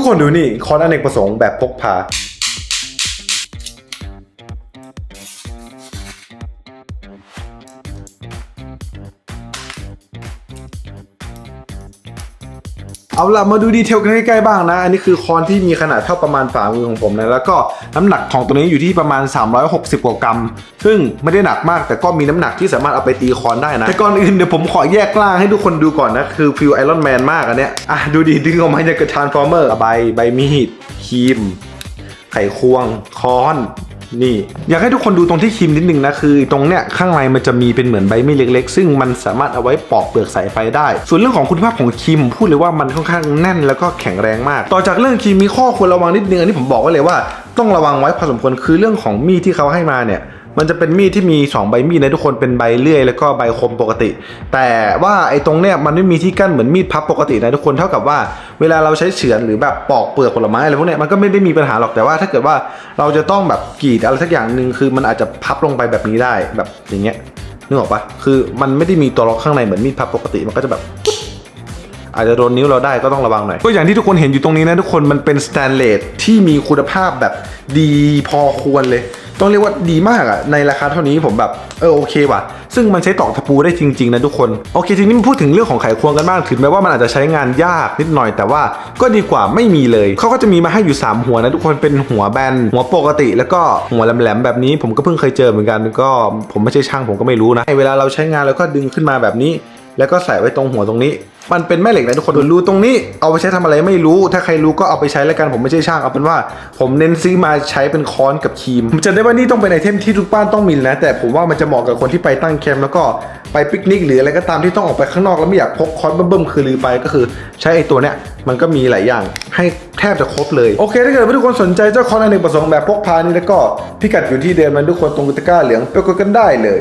ุกคนดูนี่คอนอเนกประสงค์แบบพกพา เอาล่ะมาดูดีเทลกันใกล้ๆบ้างนะ อันนี้คือคอนที่มีขนาดเท่าประมาณฝ่ามือของผมนะ แล้วก็น้ำหนักของตัวนี้อยู่ที่ประมาณ 360กว่ากรัม ซึ่งไม่ได้หนักมากแต่ก็มีน้ำหนักที่สามารถเอาไปตีคอนได้นะ แต่ก่อนอื่นเดี๋ยวผมขอแยกล่างให้ทุกคนดูก่อนนะ คือฟิลไอรอนแมนมากอันเนี้ย อะดูดีดึงออกมาอย่างกับทานฟอร์เมอร์ใบใบมีดครีม ไขควงค้อน นี่ อยากให้ทุกคนดูตรงที่ครีมนิดนึงนะคือ ตรงเนี้ยข้างในมันจะมีเป็นเหมือนใบมีดเล็ก ๆ ซึ่งมันสามารถเอาไว้ปอกเปลือกสายไฟได้ ส่วนเรื่องของคุณภาพของครีมพูดเลยว่ามันค่อนข้างแน่นแล้วก็แข็งแรงมาก ต่อจากเรื่องครีมมีข้อควรระวังนิดนึงอันนี้ผมบอกไว้เลยว่า ต้องระวังไว้พอสมควรคือเรื่องของมีดที่เขาให้มาเนี่ย มันจะเป็นมีดที่มี 2 ใบมีดนะทุกคนเป็นใบเลื่อยแล้วก็ใบคมปกติ แต่ว่าไอ้ตรงเนี้ยมันไม่มีที่กั้นเหมือนมีดพับปกตินะทุกคนเท่ากับว่า เวลาเราใช้เฉือนหรือแบบปอกเปลือกผลไม้อะไรพวกเนี้ยมันก็ไม่ได้มีปัญหาหรอกแต่ว่า ถ้าเกิดว่าเราจะต้องแบบกรีดอะไรสักอย่างหนึ่งคือมันอาจจะพับลงไปแบบนี้ได้แบบอย่างเงี้ยนึกออกปะคือมันไม่ได้มีตัวล็อกข้างในเหมือนมีดพับปกติมันก็จะแบบ อาจจะโดนนิ้วเราได้ก็ต้องระวังหน่อย ก็อย่างที่ทุกคนเห็นอยู่ตรงนี้นะทุกคนมันเป็นสแตนเลสที่มีคุณภาพแบบดีพอควรเลย ต้องเรียกว่าดีมากอะในราคาเท่านี้ผมแบบเออโอเคว่ะ ซึ่งมันใช้ตอกตะปูได้จริงๆนะทุกคน โอเคทีนี้มาพูดถึงเรื่องของไขควงกันบ้างถึงแม้ว่ามันอาจจะใช้งานยากนิดหน่อยแต่ว่าก็ดีกว่าไม่มีเลย เขาก็จะมีมาให้อยู่ 3 หัวนะทุกคนเป็นหัวแบนหัวปกติ แล้วก็หัวแหลมๆแบบนี้ผมก็เพิ่งเคยเจอเหมือนกันก็ผมไม่ใช่ช่างผมก็ไม่รู้นะเวลาเราใช้งานเราก็ดึงขึ้นมาแบบนี้ แล้วก็ใส่ไว้ตรงหัวตรงนี้ มันเป็นแม่เหล็กนะทุกคนรูตรงนี้เอาไปใช้ทำอะไรไม่รู้ ถ้าใครรู้ก็เอาไปใช้แล้วกันผมไม่ใช่ช่างเอาเป็นว่า ผมเน้นซื้อมาใช้เป็นค้อนกับครีมผมจะได้ว่านี่ต้องเป็นไอเทมที่ทุกบ้านต้องมีนะ แต่ผมว่ามันจะเหมาะกับคนที่ไปตั้งแคมป์แล้วก็ไปปิกนิกหรืออะไรก็ตามที่ต้องออกไปข้างนอกแล้วไม่อยากพกค้อนเบิ่มๆคือลือไปก็คือใช้ไอตัวเนี้ยมันก็มีหลายอย่างให้แทบจะครบเลยโอเคถ้าเกิดว่าทุกคนสนใจเจ้าค้อนอเนกประสงค์แบบพกพานี่แล้วก็พิกัดอยู่ที่เดิมนั้นทุกคนตรงตก้าเหลืองไปกดกันได้เลย